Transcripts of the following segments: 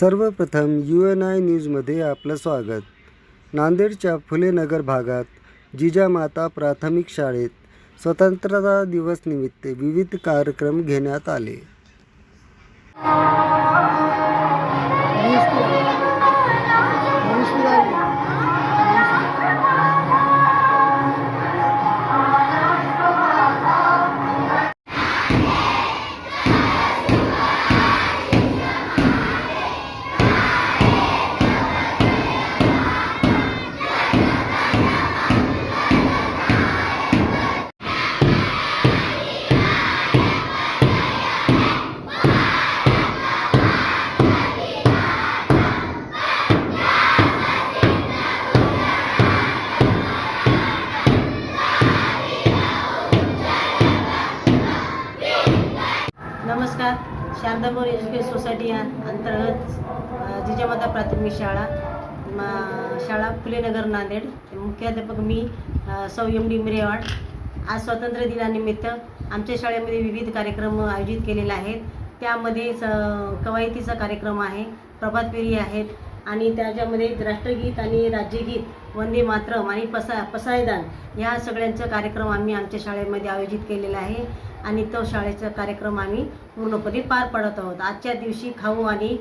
सर्वप्रथम you N I न्यूजमध्ये आपलं स्वागत. नांदेडच्या फुलेनगर भागात जिजामाता प्राथमिक शाळेत स्वतंत्रता दिवस निमित्त विविध कार्यक्रम घेण्यात आले. नमस्कार. शारदा बोर एज्युकेशन सोसायटी या अंतर्गत जिजामाता प्राथमिक शाळा मा शाळा फुलेनगर नांदेड. मुख्याध्यापक मी सौ एम डी मिरेवाड. आज स्वातंत्र्य दिनानिमित्त आमच्या शाळेमध्ये विविध कार्यक्रम आयोजित केलेले आहेत. त्यामध्ये स कवायतीचा कार्यक्रम आहे प्रभात फेरी आहेत आणि त्याच्यामध्ये राष्ट्रगीत आणि राज्यगीत वंदे मातरम आणि पसा पसायदान ह्या सगळ्यांचा कार्यक्रम आम्ही आमच्या शाळेमध्ये आयोजित केलेला आहे. आणि तो शाळेचा कार्यक्रम आम्ही पूर्णपणे पार पाडत आहोत. आजच्या दिवशी खाऊ आणि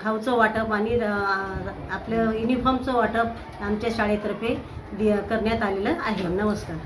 खाऊचं वाटप आणि आपलं युनिफॉर्मचं वाटप आमच्या शाळेतर्फे दि करण्यात आलेलं आहे. नमस्कार.